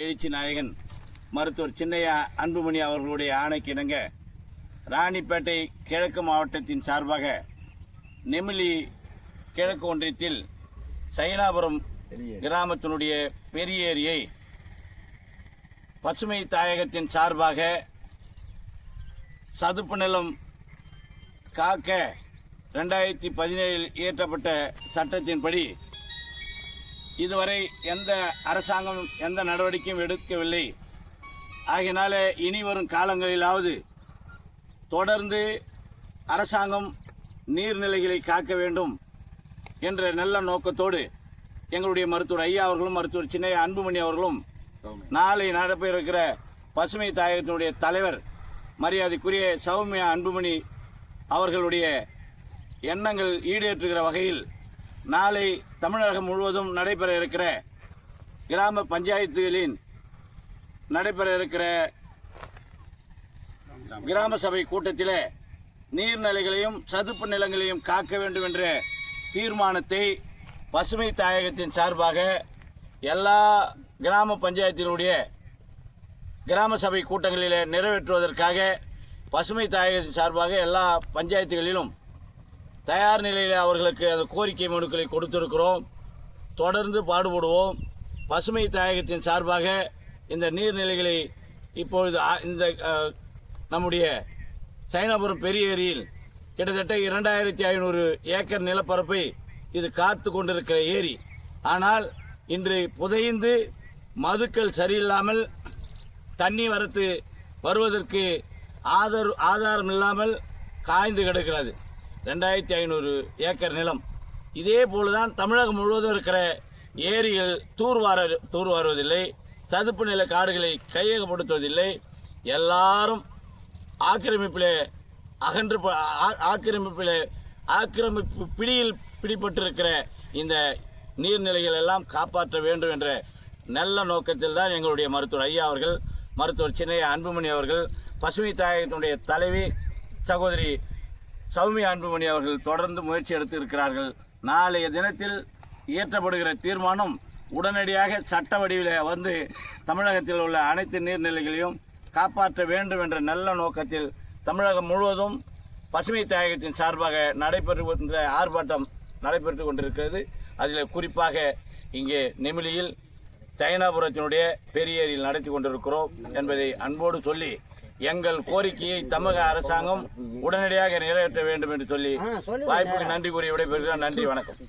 எழுச்சி நாயகன் மருத்துவர் சின்னையா அன்புமணி அவர்களுடைய ஆணைக்கிணங்க ராணிப்பேட்டை கிழக்கு மாவட்டத்தின் சார்பாக நெமிலி கிழக்கு ஒன்றியத்தில் சைனாபுரம் கிராமத்தினுடைய பெரிய ஏரியை பசுமை தாயகத்தின் சார்பாக சதுப்பு நிலம் காக்க ரெண்டாயிரத்தி பதினேழில் இயற்றப்பட்ட சட்டத்தின்படி இதுவரை எந்த அரசாங்கம் எந்த நடவடிக்கையும் எடுக்கவில்லை. ஆகையினால இனி வரும் காலங்களிலாவது தொடர்ந்து அரசாங்கம் நீர்நிலைகளை காக்க வேண்டும் என்ற நல்ல நோக்கத்தோடு எங்களுடைய மருத்துவர் ஐயா அவர்களும் மருத்துவர் சின்னையா அன்புமணி அவர்களும் நாளை நடைபெற இருக்கிற பசுமை தாயகத்தினுடைய தலைவர் மரியாதைக்குரிய சௌமியா அன்புமணி அவர்களுடைய எண்ணங்கள் ஈடேற்றுகிற வகையில் நாளை தமிழகம் முழுவதும் நடைபெற இருக்கிற கிராம பஞ்சாயத்துகளின் நடைபெற இருக்கிற கிராம சபை கூட்டத்தில் நீர்நிலைகளையும் சதுப்பு நிலங்களையும் காக்க வேண்டும் என்ற தீர்மானத்தை பசுமை தாயகத்தின் சார்பாக எல்லா கிராம பஞ்சாயத்தினுடைய கிராம சபை கூட்டங்களில் நிறைவேற்றுவதற்காக பசுமை தாயகத்தின் சார்பாக எல்லா பஞ்சாயத்துகளிலும் தயார் நிலையில் அவர்களுக்கு அந்த கோரிக்கை மனுக்களை கொடுத்திருக்கிறோம். தொடர்ந்து பாடுபடுவோம். பசுமை தாயகத்தின் சார்பாக இந்த நீர்நிலைகளை இப்பொழுது இந்த நம்முடைய சைனாபுரம் பெரிய ஏரியில் கிட்டத்தட்ட இரண்டாயிரத்தி ஐநூறு ஏக்கர் நிலப்பரப்பை இது காத்து கொண்டிருக்கிற ஏரி. ஆனால் இன்று புதைந்து மதுக்கள் சரியில்லாமல் தண்ணி வரத்து வருவதற்கு ஆதர் ஆதாரம் இல்லாமல் காய்ந்து கிடக்கிறது. ரெண்டாயிரத்தி ஐநூறு ஏக்கர் நிலம். இதே போலதான் தமிழகம் முழுவதும் இருக்கிற ஏரிகள் தூர்வார தூர்வாருவதில்லை சதுப்பு நில காடுகளை கையகப்படுத்துவதில்லை. எல்லாரும் ஆக்கிரமிப்பிலே அகன்று ஆக்கிரமிப்பில் ஆக்கிரமிப்பிலே ஆக்கிரமிப்பு பிடியில் பிடிபட்டிருக்கிற இந்த நீர்நிலைகள் எல்லாம் காப்பாற்ற வேண்டும் என்ற நல்ல நோக்கத்தில் தான் எங்களுடைய மருத்துவர் ஐயா அவர்கள் மருத்துவர் சின்னையா அன்புமணி அவர்கள் பசுமை தாயகத்தினுடைய தலைவி சகோதரி சௌமியா அன்புமணி அவர்கள் தொடர்ந்து முயற்சி எடுத்து இருக்கிறார்கள். நாளைய தினத்தில் இயற்றப்படுகிற தீர்மானம் உடனடியாக சட்ட வடிவில் வந்து தமிழகத்தில் உள்ள அனைத்து நீர்நிலைகளையும் காப்பாற்ற வேண்டும் என்ற நல்ல நோக்கத்தில் தமிழகம் முழுவதும் பசுமை தாயகத்தின் சார்பாக நடைபெறுகின்ற ஆர்ப்பாட்டம் நடைபெற்று கொண்டிருக்கிறது. அதில் குறிப்பாக இங்கே நெமிலியில் சைனாபுரத்தினுடைய பெரிய ஏரியில் நடத்தி கொண்டிருக்கிறோம் என்பதை அன்போடு சொல்லி எங்கள் கோரிக்கையை தமிழக அரசாங்கம் உடனடியாக நிறைவேற்ற வேண்டும் என்று சொல்லி வாய்ப்புக்கு நன்றி கூறி விடைபெறுகிறேன். நன்றி வணக்கம்.